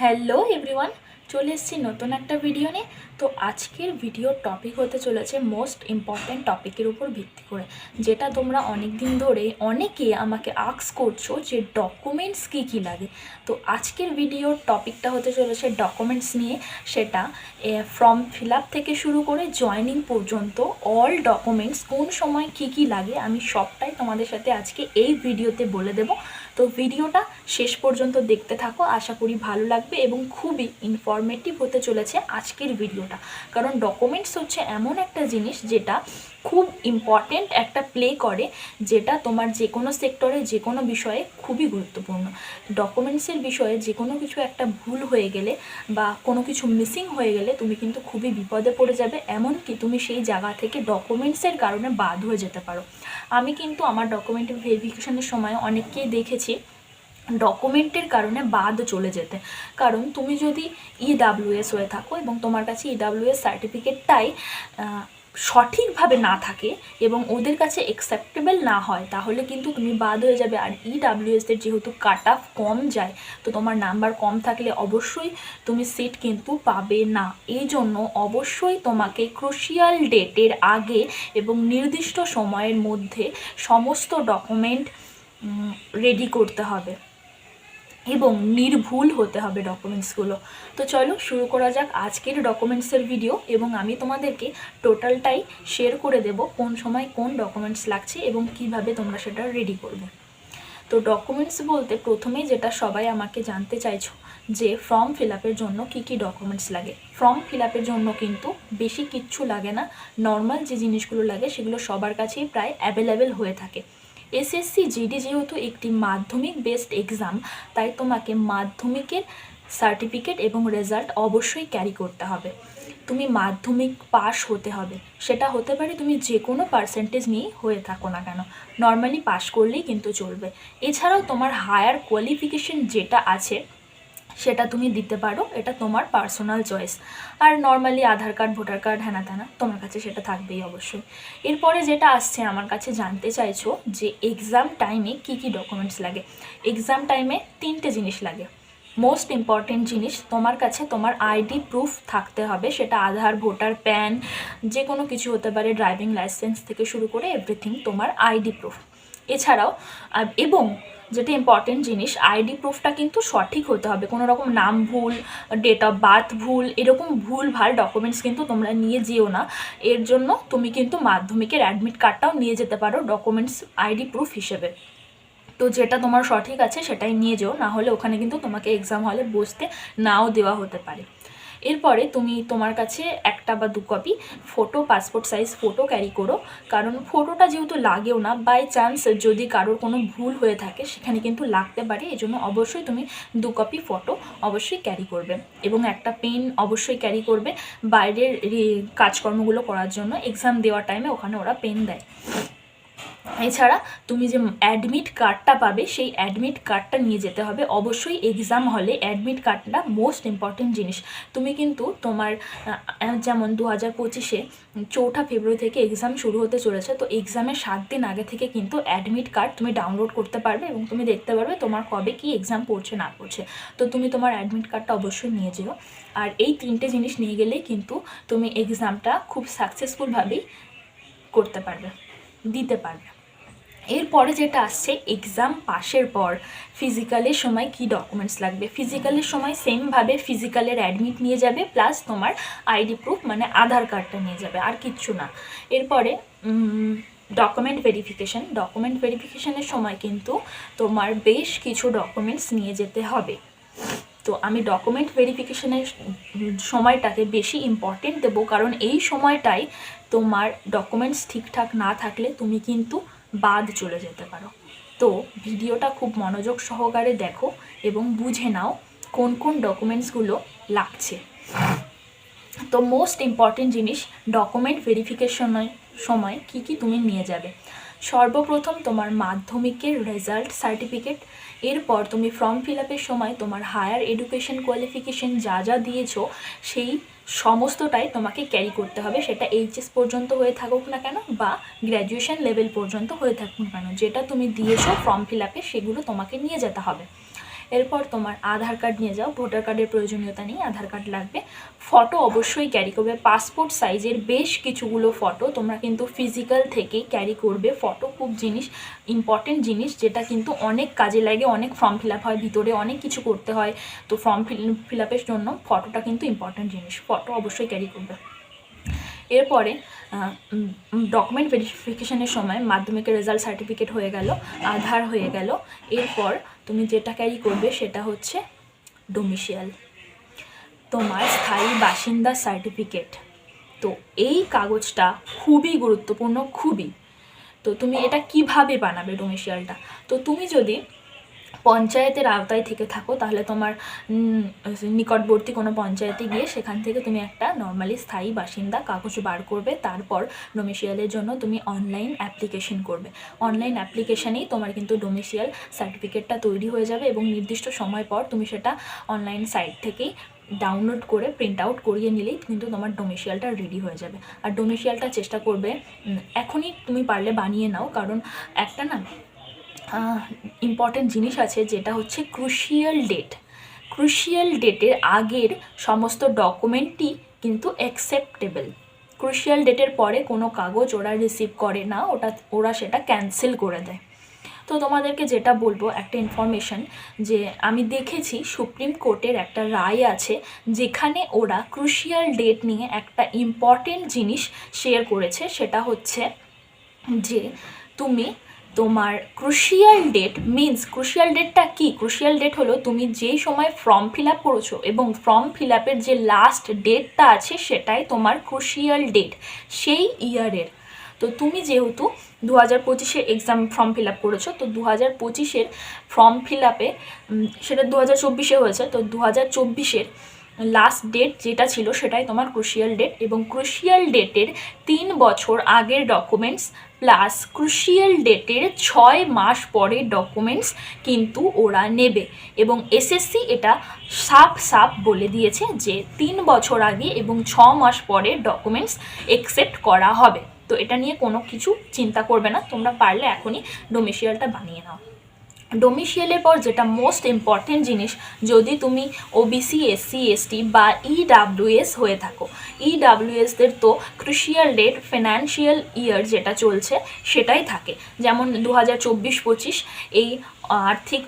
Hello everyone, চলে এসেছি নতুন একটা ভিডিও নিয়ে। তো আজকের ভিডিওর টপিক হতে চলেছে মোস্ট ইম্পর্ট্যান্ট টপিকের উপর ভিত্তি করে, যেটা তোমরা অনেক দিন ধরে অনেকে আমাকে আক্স করছ যে ডকুমেন্টস কী কী লাগে। তো আজকের ভিডিওর টপিকটা হতে চলেছে ডকুমেন্টস নিয়ে, সেটা ফর্ম ফিল থেকে শুরু করে জয়নিং পর্যন্ত অল ডকুমেন্টস কোন সময় কী কী লাগে, আমি সবটাই তোমাদের সাথে আজকে এই ভিডিওতে বলে দেব। তো ভিডিওটা শেষ পর্যন্ত দেখতে থাকো, আশা করি ভালো লাগবে এবং খুবই ইনফরমেটিভ হতে চলেছে আজকের ভিডিওটা। কারণ ডকুমেন্টস হচ্ছে এমন একটা জিনিস যেটা খুব ইম্পর্টেন্ট একটা প্লে করে যেটা তোমার যে কোনো সেক্টরে যে কোনো বিষয়ে খুবই গুরুত্বপূর্ণ। ডকুমেন্টসের বিষয়ে যে কোনো কিছু একটা ভুল হয়ে গেলে বা কোনো কিছু মিসিং হয়ে গেলে তুমি কিন্তু খুবই বিপদে পড়ে যাবে, এমনকি তুমি সেই জায়গা থেকে ডকুমেন্টসের কারণে বাদ হয়ে যেতে পারো। আমি কিন্তু আমার ডকুমেন্টের ভেরিফিকেশনের সময় অনেককেই দেখেছি ডকুমেন্টের কারণে বাদ চলে যেতে। কারণ তুমি যদি ইডাব্লিউএস হয়ে থাকো এবং তোমার কাছে ইডাব্লিউএস সার্টিফিকেটটাই সঠিকভাবে না থাকে এবং ওদের কাছে অ্যাকসেপ্টেবল না হয়, তাহলে কিন্তু তুমি বাদ হয়ে যাবে। আর ইডাব্লিউএসের যেহেতু কাট অফ কম যায়, তো তোমার নাম্বার কম থাকলে অবশ্যই তুমি সিট কিন্তু পাবে না। এই জন্য অবশ্যই তোমাকে ক্রুশিয়াল ডেটের আগে এবং নির্দিষ্ট সময়ের মধ্যে সমস্ত ডকুমেন্ট রেডি করতে হবে। এবং নির্ভুল হতে হবে ডকুমেন্টসগুলো। তো চলো শুরু করা যাক আজকের ডকুমেন্টসের ভিডিও এবং আমি তোমাদেরকে টোটালটাই শেয়ার করে দেব কোন সময় কোন ডকুমেন্টস লাগছে এবং কীভাবে তোমরা সেটা রেডি করবে। তো ডকুমেন্টস বলতে প্রথমেই যেটা সবাই আমাকে জানতে চাইছো যে ফর্ম ফিল জন্য কী কী ডকুমেন্টস লাগে। ফর্ম ফিল জন্য কিন্তু বেশি কিচ্ছু লাগে না। নর্মাল যে জিনিসগুলো লাগে সেগুলো সবার কাছেই প্রায় অ্যাভেলেবেল হয়ে থাকে। এসএসসি জিডি যেহেতু একটি মাধ্যমিক বেসড এক্সাম তাই তোমাকে মাধ্যমিকের সার্টিফিকেট এবং রেজাল্ট অবশ্যই ক্যারি করতে হবে। তুমি মাধ্যমিক পাশ হতে হবে। সেটা হতে পারে তুমি যে কোনো পার্সেন্টেজ নিয়ে হয়ে থাকো না কেন। নর্মালি পাশ করলেই কিন্তু চলবে। এছাড়াও তোমার হায়ার কোয়ালিফিকেশন যেটা আছে সেটা তুমি দিতে পারো, এটা তোমার পার্সোনাল চয়েস আর normally Aadhaar card voter card হ্যানা ত্যানা, তোমার কাছে সেটা থাকবেই অবশ্যই। এরপরে যেটা আসছে আমার কাছে জানতে চাইছো যে এক্সাম টাইমে কি কি ডকুমেন্টস লাগে? এক্সাম টাইমে তিনটে জিনিস লাগে। মোস্ট ইম্পর্টেন্ট জিনিস তোমার কাছে তোমার আইডি প্রুফ থাকতে হবে, সেটা আধার ভোটার প্যান যে কোনো কিছু হতে পারে ড্রাইভিং লাইসেন্স থেকে শুরু করে এভরিথিং তোমার আইডি প্রুফ এছাড়াও এবং যেটা ইম্পর্টেন্ট জিনিস আইডি প্রুফটা কিন্তু সঠিক হতে হবে। কোনো রকম নাম ভুল ডেট অফ বার্থ ভুল, এরকম ভুল ভালো ডকুমেন্টস কিন্তু তোমরা নিয়ে যেও না। এর জন্য তুমি কিন্তু মাধ্যমিকের অ্যাডমিট কার্ডটাও নিয়ে যেতে পারো ডকুমেন্টস আইডি প্রুফ হিসেবে। তো যেটা তোমার সঠিক আছে সেটাই নিয়ে যেও, না হলে ওখানে কিন্তু তোমাকে এক্সাম হলে বসতে নাও দেওয়া হতে পারে। এরপরে তুমি তোমার কাছে একটা বা দু copy photo passport size photo carry করো। কারণ ফটোটা যেহেতু লাগেও না বাই চান্স যদি কারোর কোনো ভুল হয়ে থাকে, সেখানে কিন্তু লাগতে পারে। এই জন্য অবশ্যই তুমি দু কপি ফটো অবশ্যই ক্যারি করবে এবং একটা পেন অবশ্যই ক্যারি করবে। বাইরের কাজকর্মগুলো করার জন্য এক্সাম দেওয়ার টাইমে ওখানে ওরা পেন দেয়। এছাড়া তুমি যে অ্যাডমিট কার্ডটা পাবে, সেই অ্যাডমিট কার্ডটা নিয়ে যেতে হবে। অবশ্যই এক্সাম হলে অ্যাডমিট কার্ডটা মোস্ট ইম্পর্টেন্ট জিনিস। তুমি কিন্তু তোমার যেমন দু হাজার পঁচিশে চৌঠা ফেব্রুয়ারি থেকে এক্সাম শুরু হতে চলেছে, তো এক্সামের সাত দিন আগে থেকে কিন্তু অ্যাডমিট কার্ড তুমি ডাউনলোড করতে পারবে এবং তুমি দেখতে পারবে তোমার কবে কি এক্সাম পড়ছে, না পড়ছে। তো তুমি তোমার অ্যাডমিট কার্ডটা অবশ্যই নিয়ে যেও। আর এই তিনটে জিনিস নিয়ে গেলেই কিন্তু তুমি এক্সামটা খুব সাকসেসফুলভাবেই করতে পারবে। দিতে পারবে। এরপরে যেটা আসছে এক্সাম পাশের পর ফিজিক্যালের সময় কি ডকুমেন্টস লাগবে? ফিজিক্যালের সময় সেমভাবে ফিজিক্যালের অ্যাডমিট নিয়ে যাবে প্লাস তোমার আইডি প্রুফ মানে আধার কার্ডটা নিয়ে যাবে, আর কিচ্ছু না। এরপরে ডকুমেন্ট ভেরিফিকেশান ডকুমেন্ট ভেরিফিকেশানের সময় কিন্তু তোমার বেশ কিছু ডকুমেন্টস নিয়ে যেতে হবে। তো আমি ডকুমেন্ট ভেরিফিকেশনের সময়টাকে বেশি ইম্পর্টেন্ট দেবো, কারণ এই সময়টাই তোমার ডকুমেন্টস ঠিকঠাক না থাকলে তুমি কিন্তু বাদ চলে যেতে পারো। তো ভিডিওটা খুব মনোযোগ সহকারে দেখো এবং বুঝে নাও কোন কোন ডকুমেন্টসগুলো লাগছে। তো মোস্ট ইম্পর্টেন্ট জিনিস ডকুমেন্ট ভেরিফিকেশনের সময় কি কি তুমি নিয়ে যাবে। সর্বপ্রথম তোমার মাধ্যমিকের রেজাল্ট সার্টিফিকেট এরপর তুমি ফর্ম ফিল আপের সময় তোমার হায়ার এডুকেশন কোয়ালিফিকেশন যা যা দিয়েছ, সেই সমস্তটাই তোমাকে ক্যারি করতে হবে। সেটা এইচএস পর্যন্ত হয়ে থাকুক না কেন বা গ্র্যাজুয়েশন লেভেল পর্যন্ত হয়ে থাকুক না কেন, যেটা তুমি দিয়েছ ফর্ম ফিল আপে সেগুলো তোমাকে নিয়ে যেতে হবে। এরপর তোমার আধার কার্ড নিয়ে যাও, ভোটার কার্ডের প্রয়োজনীয়তা নেই আধার কার্ড লাগবে। ফটো অবশ্যই ক্যারি করবে পাসপোর্ট সাইজের বেশ কিছুগুলো ফটো তোমরা কিন্তু ফিজিক্যাল থেকেই ক্যারি করবে। ফটো খুব জিনিস ইম্পর্টেন্ট জিনিস যেটা কিন্তু অনেক কাজে লাগে, অনেক ফর্ম ফিল হয়, ভিতরে অনেক কিছু করতে হয়। তো ফর্ম ফিল ফিল আপের জন্য ফটোটা কিন্তু ইম্পর্টেন্ট জিনিস, ফটো অবশ্যই ক্যারি করবে। এরপরে ডকুমেন্ট ভেরিফিকেশনের সময় মাধ্যমিকের রেজাল্ট সার্টিফিকেট হয়ে গেল, আধার হয়ে গেল। এরপর তুমি যেটা ক্যারি করবে সেটা হচ্ছে ডোমিশিয়াল তোমার স্থায়ী বাসিন্দা সার্টিফিকেট তো এই কাগজটা খুবই গুরুত্বপূর্ণ, খুবই। তো তুমি এটা কীভাবে বানাবে ডোমিশিয়ালটা তো তুমি যদি পঞ্চায়েতের আওতায় থেকে থাকো, তাহলে তোমার নিকটবর্তী কোনো পঞ্চায়েতে গিয়ে সেখান থেকে তুমি একটা নর্মালি স্থায়ী বাসিন্দা, কাগজ বার করবে, তারপর ডোমিসিয়ালের জন্য তুমি অনলাইন অ্যাপ্লিকেশন করবে। অনলাইন অ্যাপ্লিকেশানেই তোমার কিন্তু ডোমিসিয়াল সার্টিফিকেটটা তৈরি হয়ে যাবে এবং নির্দিষ্ট সময় পর তুমি সেটা অনলাইন সাইট থেকেই ডাউনলোড করে প্রিন্ট আউট করিয়ে নিলেই কিন্তু তোমার ডোমিসিয়ালটা রেডি হয়ে যাবে। আর ডোমেশিয়ালটা চেষ্টা করবে এখনই তুমি পারলে বানিয়ে নাও, কারণ একটা না ইম্পর্টেন্ট জিনিস আছে, যেটা হচ্ছে ক্রুশিয়াল ডেট ক্রুশিয়াল ডেটের আগের সমস্ত ডকুমেন্টই কিন্তু অ্যাকসেপ্টেবল ক্রুশিয়াল ডেটের পরে কোনো কাগজ ওরা রিসিভ করে না, ওটা, ওরা সেটা ক্যান্সেল করে দেয়। তো তোমাদেরকে যেটা বলব, একটা ইনফরমেশন যে আমি দেখেছি সুপ্রিম কোর্টের একটা রায় আছে, যেখানে ওরা ক্রুশিয়াল ডেট নিয়ে একটা ইম্পর্টেন্ট জিনিস শেয়ার করেছে, সেটা হচ্ছে যে তুমি তোমার ক্রুশিয়াল ডেট মিন্স ক্রুশিয়াল ডেটটা কি? ক্রুশিয়াল ডেট হলো তুমি যেই সময় ফর্ম ফিল আপ করেছ এবং ফর্ম ফিল আপের যে লাস্ট ডেটটা আছে সেটাই তোমার ক্রুশিয়াল ডেট সেই ইয়ারের তো তুমি যেহেতু দু হাজার পঁচিশে এক্সাম ফর্ম ফিল আপ করেছ, তো দু হাজার পঁচিশের ফর্ম ফিল আপে সেটা দু হাজার চব্বিশে হয়েছে, তো দু হাজার চব্বিশের লাস্ট ডেট যেটা ছিল সেটাই তোমার ক্রুশিয়াল ডেট এবং ক্রুশিয়াল ডেটের তিন বছর আগের ডকুমেন্টস প্লাস ক্রুশিয়াল ডেটের ছয় মাস পরের ডকুমেন্টস কিন্তু ওরা নেবে এবং এসএসসি এটা সাপ সাপ বলে দিয়েছে যে তিন বছর আগে এবং ছ মাস পরের ডকুমেন্টস একসেপ্ট করা হবে। তো এটা নিয়ে কোনো কিছু চিন্তা করবে না, তোমরা পারলে এখনই ডোমিসিয়ালটা বানিয়ে নাও। ডোমিসিয়ালের পর যেটা মোস্ট ইম্পর্টেন্ট জিনিস, যদি তুমি ওবিসি এসসি এসটি বা ইডাব্লিউএস হয়ে থাকো ইডাব্লিউএসদের তো ক্রুশিয়াল ডেট ফিনান্সিয়াল ইয়ার যেটা চলছে সেটাই থাকে। যেমন দু হাজার চব্বিশ পঁচিশ, এই আর্থিক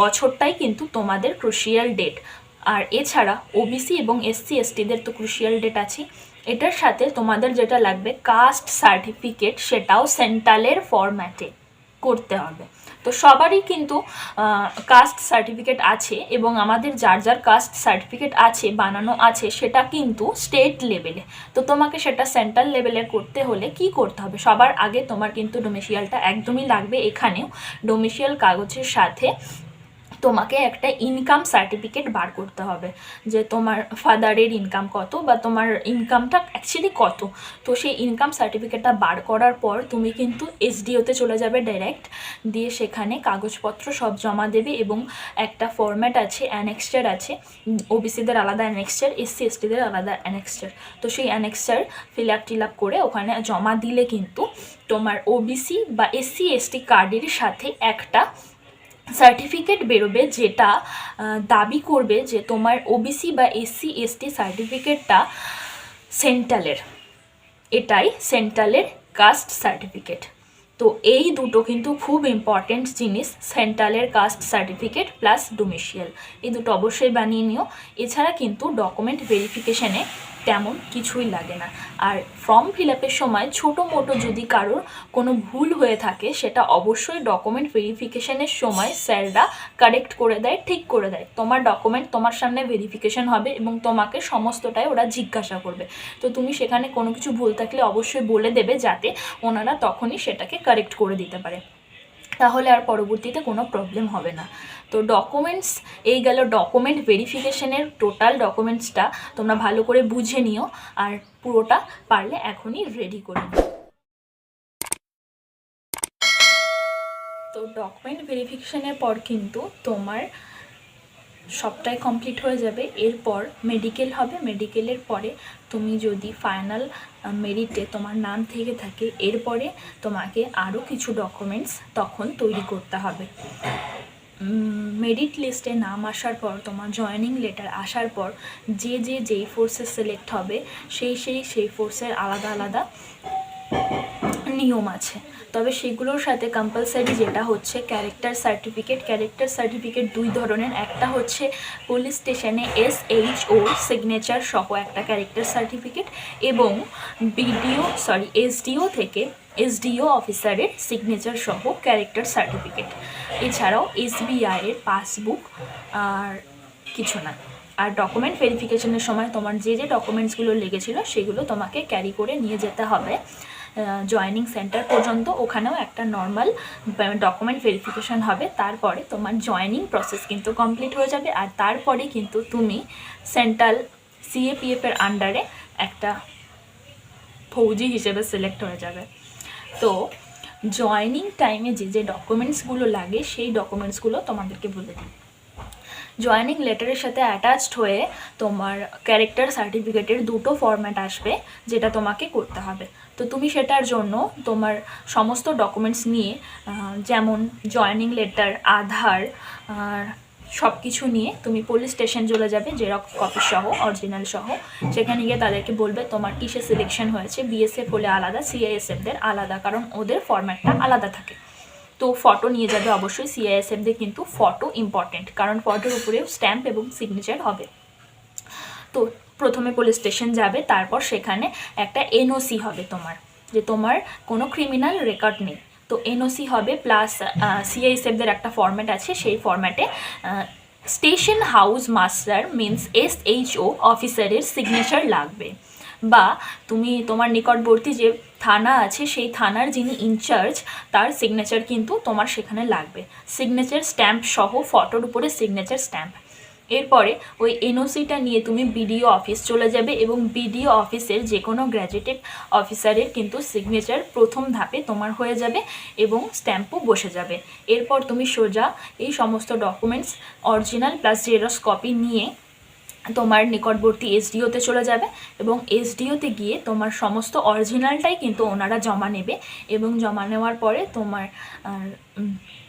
বছরটাই কিন্তু তোমাদের ক্রুশিয়াল ডেট আর এছাড়া ওবিসি এবং এসসি এসটিদের তো ক্রুশিয়াল ডেট আছে এটার সাথে তোমাদের যেটা লাগবে কাস্ট সার্টিফিকেট সেটাও সেন্ট্রালের ফরম্যাটে করতে হবে। তো সবারই কিন্তু কাস্ট সার্টিফিকেট আছে এবং আমাদের যার যার কাস্ট সার্টিফিকেট আছে, বানানো আছে, সেটা কিন্তু স্টেট লেভেলে তো তোমাকে সেটা সেন্ট্রাল লেভেলে করতে হলে কি করতে হবে? সবার আগে তোমার কিন্তু ডোমেশিয়ালটা একদমই লাগবে এখানেও। ডোমেশিয়াল কাগজের সাথে তোমাকে একটা ইনকাম সার্টিফিকেট বার করতে হবে যে তোমার ফাদারের ইনকাম কত বা তোমার ইনকামটা অ্যাকচুয়ালি কত। তো সেই ইনকাম সার্টিফিকেটটা বার করার পর তুমি কিন্তু এসডিওতে চলে যাবে ডাইরেক্ট দিয়ে সেখানে কাগজপত্র সব জমা দেবে এবং একটা ফরম্যাট আছে অ্যানেক্সচার আছে ওবিসিদের আলাদা অ্যানেক্সচার এসসি এসটিদের আলাদা অ্যানেক্সচার তো সেই annexure fill up till up করে ওখানে জমা দিলে কিন্তু তোমার ওবিসি বা এসসি এসটি কার্ডের সাথে একটা সার্টিফিকেট বেরোবে যেটা দাবি করবে যে তোমার ওবিসি বা এসসি এসটি সার্টিফিকেটটা সেন্ট্রালের। এটাই সেন্ট্রালের কাস্ট সার্টিফিকেট তো এই দুটো কিন্তু খুব ইম্পর্টেন্ট জিনিস, সেন্ট্রালের কাস্ট সার্টিফিকেট প্লাস ডোমিসিয়াল এই দুটো অবশ্যই বানিয়ে নিও। এছাড়া কিন্তু ডকুমেন্ট ভেরিফিকেশানে তেমন কিছুই লাগে না। আর ফর্ম ফিল আপের সময় ছোটো মোটো যদি কারোর কোনো ভুল হয়ে থাকে, সেটা অবশ্যই ডকুমেন্ট ভেরিফিকেশনের সময় স্যাররা কারেক্ট করে দেয়, ঠিক করে দেয়। তোমার ডকুমেন্ট তোমার সামনে ভেরিফিকেশন হবে এবং তোমাকে সমস্তটাই ওরা জিজ্ঞাসা করবে। তো তুমি সেখানে কোনো কিছু ভুল থাকলে অবশ্যই বলে দেবে যাতে ওনারা তখনই সেটাকে কারেক্ট করে দিতে পারে। তাহলে আর পরবর্তীতে কোনো প্রবলেম হবে না। তো ডকুমেন্টস এই গেল ডকুমেন্ট ভেরিফিকেশনের টোটাল ডকুমেন্টসটা তোমরা ভালো করে বুঝে নিও আর পুরোটা পারলে এখনই রেডি করে নিও। তো ডকুমেন্ট ভেরিফিকেশনের পর কিন্তু তোমার সবটাই কমপ্লিট হয়ে যাবে। এরপর মেডিকেল হবে। মেডিকেলের পরে তুমি যদি ফাইনাল মেরিটে তোমার নাম থেকে থাকে, এরপরে তোমাকে আরও কিছু ডকুমেন্টস তখন তৈরি করতে হবে। মেরিট লিস্টে নাম আসার পর, তোমার জয়েনিং লেটার আসার পর যে যে, যেই ফোর্সে সিলেক্ট হবে, সেই সেই সেই ফোর্সের আলাদা আলাদা নিয়ম আছে। তবে সেগুলোর সাথে কম্পালসারি যেটা হচ্ছে ক্যারেক্টার সার্টিফিকেট ক্যারেক্টার সার্টিফিকেট দুই ধরনের। একটা হচ্ছে পুলিশ স্টেশনে এস এইচ ও সিগনেচার সহ একটা ক্যারেক্টার সার্টিফিকেট এবং বিডিও সরি এসডিও থেকে এসডিও অফিসারের সিগনেচার সহ ক্যারেক্টার সার্টিফিকেট এছাড়াও এসবিআই এর পাসবুক আর কিছু না। আর ডকুমেন্ট ভেরিফিকেশনের সময় তোমার যে যে ডকুমেন্টসগুলো লেগেছিল সেগুলো তোমাকে ক্যারি করে নিয়ে যেতে হবে। জয়নিং সেন্টার পর্যন্ত ওখানেও একটা নর্মাল ডকুমেন্ট ভেরিফিকেশন হবে। তারপরে তোমার জয়নিং প্রসেস কিন্তু কমপ্লিট হয়ে যাবে। আর তারপরে কিন্তু তুমি সেন্ট্রাল সিএপিএফ এর আন্ডারে একটা ফৌজি হিসেবে সিলেক্ট হয়ে যাবে। তো জয়নিং টাইমে যে যে ডকুমেন্টসগুলো লাগে, সেই ডকুমেন্টসগুলো তোমাদেরকে বলে দিই। জয়েনিং লেটারের সাথে অ্যাটাচড হয়ে তোমার ক্যারেক্টার সার্টিফিকেটের দুটো ফর্ম্যাট আসবে, যেটা তোমাকে করতে হবে। তো তুমি সেটার জন্য তোমার সমস্ত ডকুমেন্টস নিয়ে যেমন জয়েনিং লেটার আধার সব কিছু নিয়ে তুমি পুলিশ স্টেশন চলে যাবে জেরক্স কপি সহ অরিজিনাল সহ। সেখানে গিয়ে তাদেরকে বলবে তোমার কিসে সিলেকশন হয়েছে। বিএসএফ হলে আলাদা সিআইএসএফদের আলাদা, কারণ ওদের ফরম্যাটটা আলাদা থাকে। তো ফটো নিয়ে যাবে অবশ্যই সিআইএসএফদের কিন্তু ফটো ইম্পর্টেন্ট কারণ ফটোর উপরেও স্ট্যাম্প এবং সিগনেচার হবে। তো প্রথমে পুলিশ স্টেশন যাবে, তারপর সেখানে একটা এনওসি হবে তোমার, যে তোমার কোনো ক্রিমিনাল রেকর্ড নেই। তো এনওসি হবে প্লাস সিআইএসএফদের একটা ফরম্যাট আছে, সেই ফরম্যাটে station house master means S H O অফিসারের সিগনেচার লাগবে। বা তুমি তোমার নিকটবর্তী যে থানা আছে, সেই থানার যিনি ইনচার্জ তার সিগনেচার কিন্তু তোমার সেখানে লাগবে। সিগনেচার স্ট্যাম্প সহ ফটোর উপরে সিগনেচার স্ট্যাম্প এরপরে ওই এনওসিটা নিয়ে তুমি বিডিও অফিস চলে যাবে এবং বিডিও অফিসের যে কোনো গ্র্যাজুয়েটেড অফিসারের কিন্তু সিগনেচার প্রথম ধাপে তোমার হয়ে যাবে এবং স্ট্যাম্পও বসে যাবে। এরপর তুমি সোজা এই সমস্ত documents original plus xerox copy নিয়ে তোমার নিকটবর্তী এসডিওতে চলে যাবে এবং এসডিওতে গিয়ে তোমার সমস্ত অরিজিনালটাই কিন্তু ওনারা জমা নেবে এবং জমা নেওয়ার পরে তোমার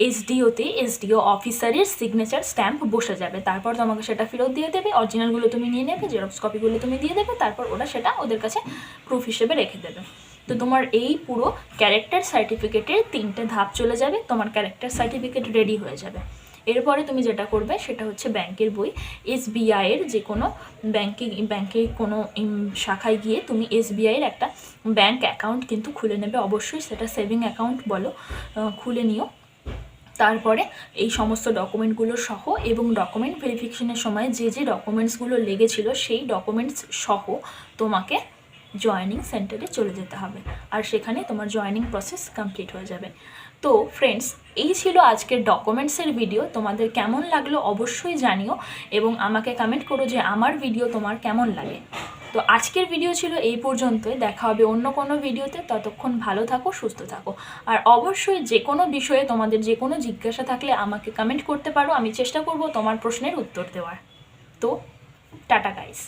এসডিওতে এসডিও অফিসারের সিগনেচার স্ট্যাম্প বসে যাবে। তারপর তোমাকে সেটা ফেরত দিয়ে দেবে অরিজিনালগুলো তুমি নিয়ে নেবে জেরক্স কপিগুলো তুমি দিয়ে দেবে, তারপর ওরা সেটা ওদের কাছে প্রুফ হিসেবে রেখে দেবে। তো তোমার এই পুরো ক্যারেক্টার সার্টিফিকেটের তিনটে ধাপ চলে যাবে, তোমার ক্যারেক্টার সার্টিফিকেট রেডি হয়ে যাবে। এরপরে তুমি যেটা করবে সেটা হচ্ছে ব্যাংকের বই। এসবিআইয়ের যে কোনো ব্যাংকে ব্যাংকে কোনো শাখায় গিয়ে তুমি এসবিআইয়ের একটা ব্যাংক অ্যাকাউন্ট কিন্তু খুলে নেবে। অবশ্যই সেটা সেভিং অ্যাকাউন্ট বলো খুলে নিও। তারপরে এই সমস্ত ডকুমেন্টগুলো সহ এবং ডকুমেন্ট ভেরিফিকেশনের সময় যে যে ডকুমেন্টসগুলো লেগেছিল সেই ডকুমেন্টস সহ তোমাকে জয়েনিং সেন্টারে চলে যেতে হবে। আর সেখানে তোমার জয়েনিং প্রসেস কমপ্লিট হয়ে যাবে। তো ফ্রেন্ডস এই ছিল আজকের ডকুমেন্টসের ভিডিও তোমাদের কেমন লাগল অবশ্যই জানিও এবং আমাকে কমেন্ট করো যে আমার ভিডিও তোমার কেমন লাগে। তো আজকের ভিডিও ছিল এই পর্যন্তই। দেখা হবে অন্য কোনো ভিডিওতে ততক্ষণ ভালো থাকো, সুস্থ থাকো। আর অবশ্যই যে কোনো বিষয়ে তোমাদের যে কোনো জিজ্ঞাসা থাকলে আমাকে কমেন্ট করতে পারো। আমি চেষ্টা করব তোমার প্রশ্নের উত্তর দেওয়ার। তো টাটা গাইস